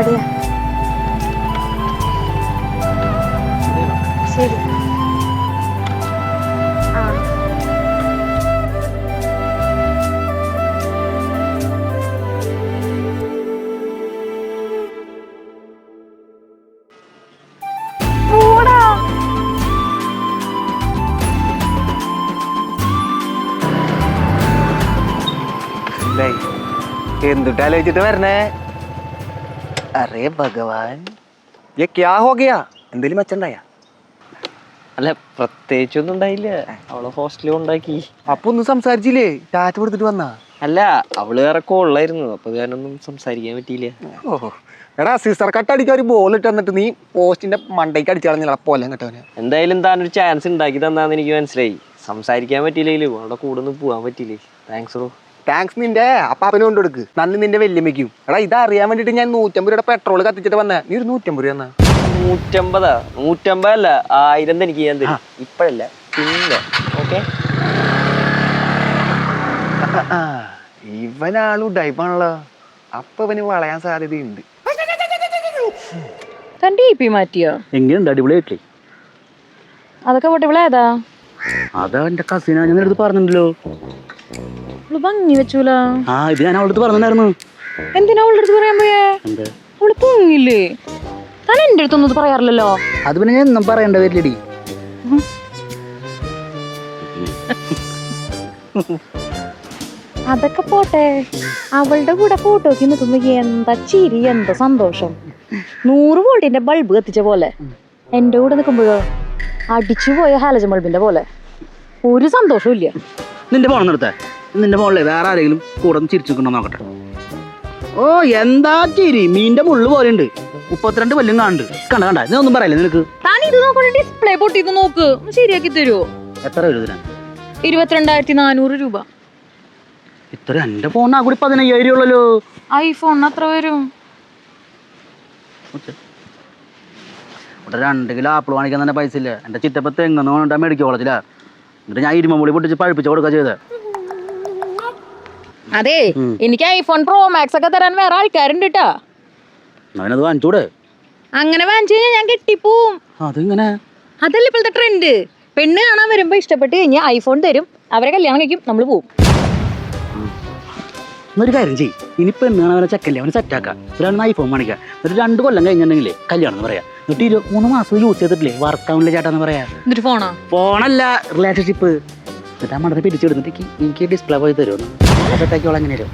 മടിയാ ശരി. എന്തുട്ടാലോചിച്ചിട്ട് വരണേ? അറേ ഭഗവാൻ ये क्या हो गया എന്തേലും മെച്ചണ്ടായ അല്ല പ്രത്യേകിച്ചൊന്നും ഉണ്ടായില്ല അവളെ ഹോസ്റ്റലിൽ ഉണ്ടാക്കി അപ്പൊ ഒന്നും സംസാരിച്ചില്ലേ ടാറ്റ കൊടുത്തിട്ട് വന്നാ അല്ല അവള് വേറെ കോളായിരുന്നു അപ്പൊ ഞാനൊന്നും സംസാരിക്കാൻ പറ്റിയില്ല ഓഹോ എടാ സിസ്റ്റർ കട്ട് അടിക്കാൻ ഒരു ബോൾ ഇട്ട് തന്നിട്ട് നീ പോസ്റ്റിന്റെ മണ്ടയ്ക്ക് അടിച്ചു കളഞ്ഞില്ല പോലെ കേട്ടവന് എന്തായാലും താനൊരു ചാൻസ് ഉണ്ടാക്കി തന്നാന്ന് എനിക്ക് മനസ്സിലായി സംസാരിക്കാൻ പറ്റിയില്ലെങ്കിലും അവളുടെ കൂടെ ഒന്നും പോവാൻ പറ്റിയില്ലേ താങ്ക്സ് ബ്രോ താങ്ക്സ് നിന്റെ. അപ്പാപ്പന് കൊണ്ട് കൊടുക്ക്. നന്ദി നിന്റെ വെല്ലുമ്മയ്ക്കും എടാ ഇത് അറിയാൻ വേണ്ടിട്ട് ഞാൻ നൂറ്റമ്പത് രൂപയുടെ പെട്രോൾ കത്തിച്ചിട്ട് വന്നേ. നീ ഒരു നൂറ്റമ്പത് രൂപ എന്നാ നൂറ്റമ്പതാ? നൂറ്റമ്പതല്ല ആയിരം എനിക്ക് ഞാൻ തരും. ഇപ്പഴല്ല പിന്നെ. ഓക്കെ? ഇവനാളും ഡൈപ്പാണല്ലോ അപ്പൊ ഇവന് വളയാൻ സാധ്യതയുണ്ട്. തന്റെ ഇ പി മാറ്റിയോ? എങ്ങനെയുണ്ട്? അടിപൊളിയായിട്ടില്ലേ? അതൊക്കെ പോട്ടെ ഇവിടെ ഏതാ? അതാ എന്റെ കസിനാ ഞാൻ എടുത്ത് പറഞ്ഞിട്ടുണ്ടല്ലോ. അവൾ ഭംഗി വെച്ചൂല ആ ഇത് ഞാൻ അവളുടെ അടുത്ത് പറഞ്ഞിട്ടുണ്ടായിരുന്നു. എന്തിനാ അവളുടെ അടുത്ത് പറയാൻ പോയേ അവൾ പൊങ്ങില്ലേ താൻ എന്റെ അടുത്തൊന്നും പറയാറില്ലല്ലോ. അത് പിന്നെ ഞാൻ ഒന്നും പറയണ്ട വരില്ലടി. അതൊക്കെ പോട്ടെ. അവളുടെ കൂടെ ഫോട്ടോക്ക് നിൽക്കുമ്പോ എന്താ ചിരി എന്താ സന്തോഷം. നൂറ് വോൾട്ടിന്റെ ബൾബ് കത്തിച്ച പോലെ. എന്റെ കൂടെ നിൽക്കുമ്പോഴോ? അടിച്ചു പോയ ഹാലജൻ ബൾബിന്റെ പോലെ. ഒരു സന്തോഷവും ഇല്ല. നിന്റെ പോണം നിർത്തേ നിന്റെ മുകളിലെ വേറെ ആരെങ്കിലും കൂടെ ചിരിച്ചു ചിരിച്ചിട്ടുണ്ടോ നോക്കട്ടെ. ഓ എന്താ ചിരി? മീന്റെ മുള്ളു പോലെ ഉണ്ട് മുപ്പത്തിരണ്ട് കൊല്ലം കാണുന്നുണ്ട്. കണ്ട കണ്ട നീ ഒന്നും പറയല്ലേ നിനക്ക്? താൻ ഇത് നോക്കണ ഡിസ്പ്ലേ പൊട്ടിയത് നോക്ക്. ഒന്ന് ശരിയാക്കി തരുമോ എത്ര വരും ഇതിന്? ഇരുപത്തിരണ്ടായിരത്തി നാനൂറ് രൂപ. ഇത്ര എന്റെ ഫോണിനാ കൂടി പതിനയ്യായിരം ഉള്ളല്ലോ. ഐഫോണിന് അത്ര വരും? ഇവിടെ രണ്ട് കിലോ ആപ്പിൾ വാങ്ങിക്കാൻ തന്നെ പൈസ ഇല്ല എന്റെ ചിറ്റപ്പത്തെ എങ്ങനെ കൊണ്ടാ മെഡിക്കൽ കോളേജിലാ എന്നിട്ട് ഞാൻ ഇരുമ്പുള്ളി പൊട്ടിച്ച് പഴിപ്പിച്ച് കൊടുക്കുക ചെയ്തത് അതെ എനിക്ക് ഐഫോൺ പ്രോ മാക്സ് ഒക്കെ തരാൻ വേറെ ആൾക്കാരുണ്ട് കേട്ടാ അവനത് വാങ്ങിച്ചൂടെ? അങ്ങനെ വാങ്ങിച്ചു കഴിഞ്ഞാൽ ഞാൻ കെട്ടിപ്പോവും. അതിങ്ങനെ? അതല്ല ഇപ്പോഴത്തെ ട്രെൻഡ് പെണ്ണ് കാണാൻ വരുമ്പോ ഇഷ്ടപ്പെട്ട് കഴിഞ്ഞാൽ ഐഫോൺ തരും. അവരെ കല്യാണം കഴിക്കും നമ്മൾ പോവും. എന്നൊരു കാര്യം ചെയ്യ്. ഇനി പെണ്ണാണ് അവനെ ചെക്കല്ലേ അവനെ സെറ്റാക്കാം ഒരാൾ ഐഫോൺ മേടിക്കാം എന്നിട്ട് രണ്ട് കൊല്ലം കഴിഞ്ഞിട്ടുണ്ടെങ്കിലേ കല്യാണം എന്ന് പറയാം. എന്നിട്ട് ഇരുപത്തി മൂന്ന് മാസം യൂസ് ചെയ്തിട്ടില്ലേ? വർക്കാവില്ല ചേട്ടാന്ന് പറയാ. എന്നിട്ട് ഫോണോ ഫോണല്ല റിലേഷൻഷിപ്പ് എന്നിട്ട് ആ മണ്ടത്തെ പിരിച്ചെടുത്തിട്ട് എനിക്ക് ഡിസ്പ്ലേ പോയി തരുമോ അതൊക്കെ വരും?